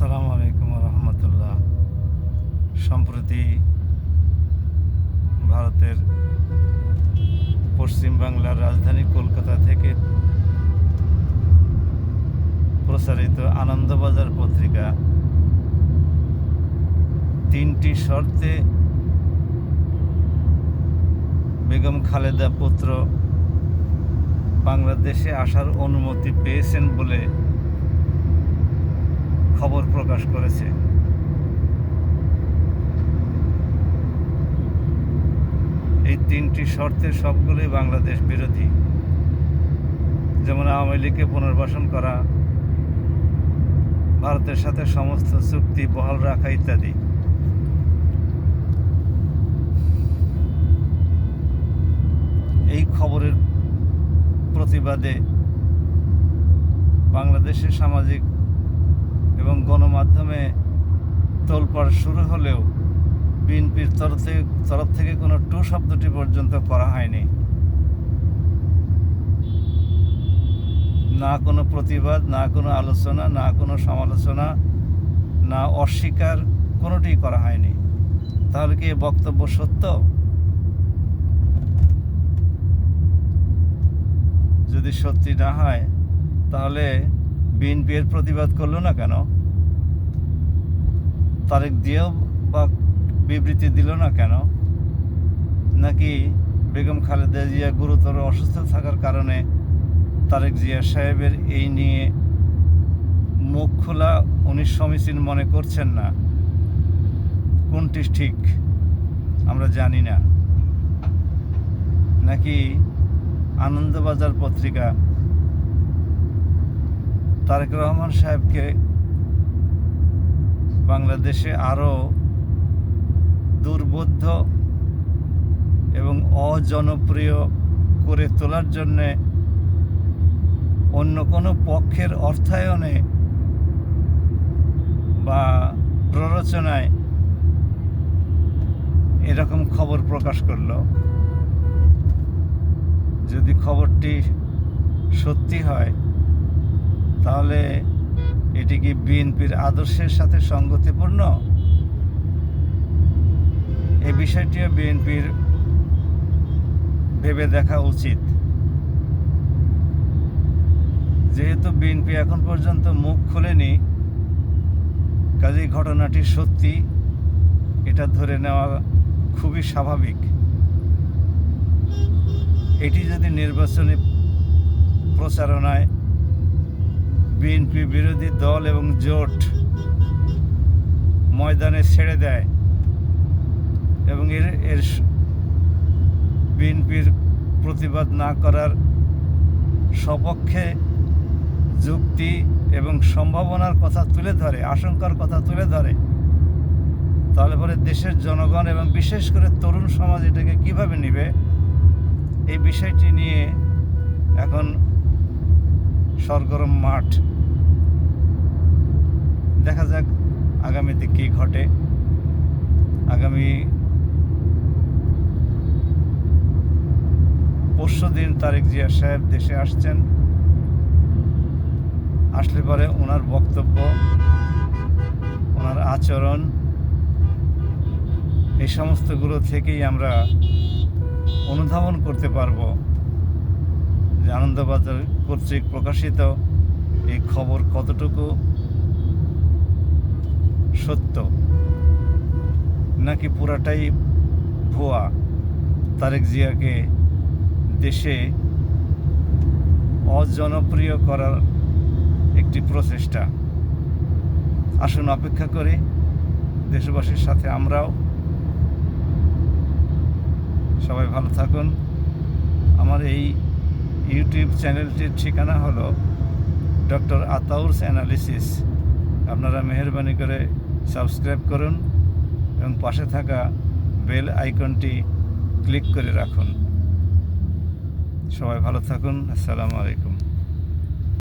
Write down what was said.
আসসালামু আলাইকুম রহমতুল্লাহ সম্প্রতি ভারতের পশ্চিম বাংলার রাজধানী কলকাতা থেকে প্রচারিত আনন্দবাজার পত্রিকা তিনটি শর্তে বেগম খালেদা পুত্র বাংলাদেশে আসার অনুমতি পেয়েছেন বলে খবর প্রকাশ করেছে। এই তিনটি শর্তের সবগুলোই বাংলাদেশ বিরোধী। যেমন আওয়ামী লীগকে পুনর্বাসন করা, ভারতের সাথে সমস্ত চুক্তি বহাল রাখা ইত্যাদি। এই খবরের প্রতিবাদে বাংলাদেশের সামাজিক এবং গণমাধ্যমে তোলপাড় শুরু হলেও বিএনপির তরফ থেকে তরফ থেকে কোনো টু শব্দটি পর্যন্ত করা হয়নি। না কোনো প্রতিবাদ, না কোনো আলোচনা, না কোনো সমালোচনা, না অস্বীকার, কোনোটি করা হয়নি। তাহলে কি বক্তব্য সত্য? যদি সত্যি না হয়, তাহলে বিএনপি এর প্রতিবাদ করল না কেন? তারেক দিয়েও বা বিবৃতি দিল না কেন? নাকি বেগম খালেদা জিয়া গুরুতর অসুস্থ থাকার কারণে তারেক জিয়া সাহেবের এই নিয়ে মুখ খোলা উনি সমীচীন মনে করছেন না? কোনটি ঠিক আমরা জানি না। নাকি আনন্দবাজার পত্রিকা তারেক রহমান সাহেবকে বাংলাদেশে আরও দুর্বোধ্য এবং অজনপ্রিয় করে তোলার জন্যে অন্য কোনো পক্ষের অর্থায়নে বা প্ররোচনায় এরকম খবর প্রকাশ করল। যদি খবরটি সত্যি হয়, তাহলে এটি কি বিএনপির আদর্শের সাথে সঙ্গতিপূর্ণ? এই বিষয়টিও বিএনপির ভেবে দেখা উচিত। যেহেতু বিএনপি এখন পর্যন্ত মুখ খোলেনি, কাজেই ঘটনাটি সত্যি, এটা ধরে নেওয়া খুবই স্বাভাবিক। এটি যদি নির্বাচনী প্রচারণায় বিএনপি বিরোধী দল এবং জোট ময়দানে ছেড়ে দেয় এবং এর এর বিএনপির প্রতিবাদ না করার সপক্ষে যুক্তি এবং সম্ভাবনার কথা তুলে ধরে, আশঙ্কার কথা তুলে ধরে। তাহলে পরে দেশের জনগণ এবং বিশেষ করে তরুণ সমাজ এটাকে কীভাবে নেবে? এই বিষয়টি নিয়ে এখন সরগরম মাঠ। দেখা যাক আগামীতে কী ঘটে। আগামী পরশু দিন তারেক জিয়া সাহেব দেশে আসছেন। আসলে পরে ওনার বক্তব্য, ওনার আচরণ, এই সমস্তগুলো থেকেই আমরা অনুধাবন করতে পারব। যে আনন্দবাজার কর্তৃক প্রকাশিত এই খবর কতটুকু সত্য? নাকি পুরাটাই ভুয়া? তারেক জিয়াকে দেশে অজনপ্রিয় করার একটি প্রচেষ্টা। আসুন অপেক্ষা করি। দেশবাসীর সাথে আমরাও। সবাই ভালো থাকুন। আমার এই ইউটিউব চ্যানেলটির ঠিকানা হলো ডক্টর আতাউরস অ্যানালিসিস। আপনারা মেহরবানি করে সাবস্ক্রাইব করুন এবং পাশে থাকা বেল আইকনটি ক্লিক করে রাখুন। সবাই ভালো থাকুন। আসসালামু আলাইকুম।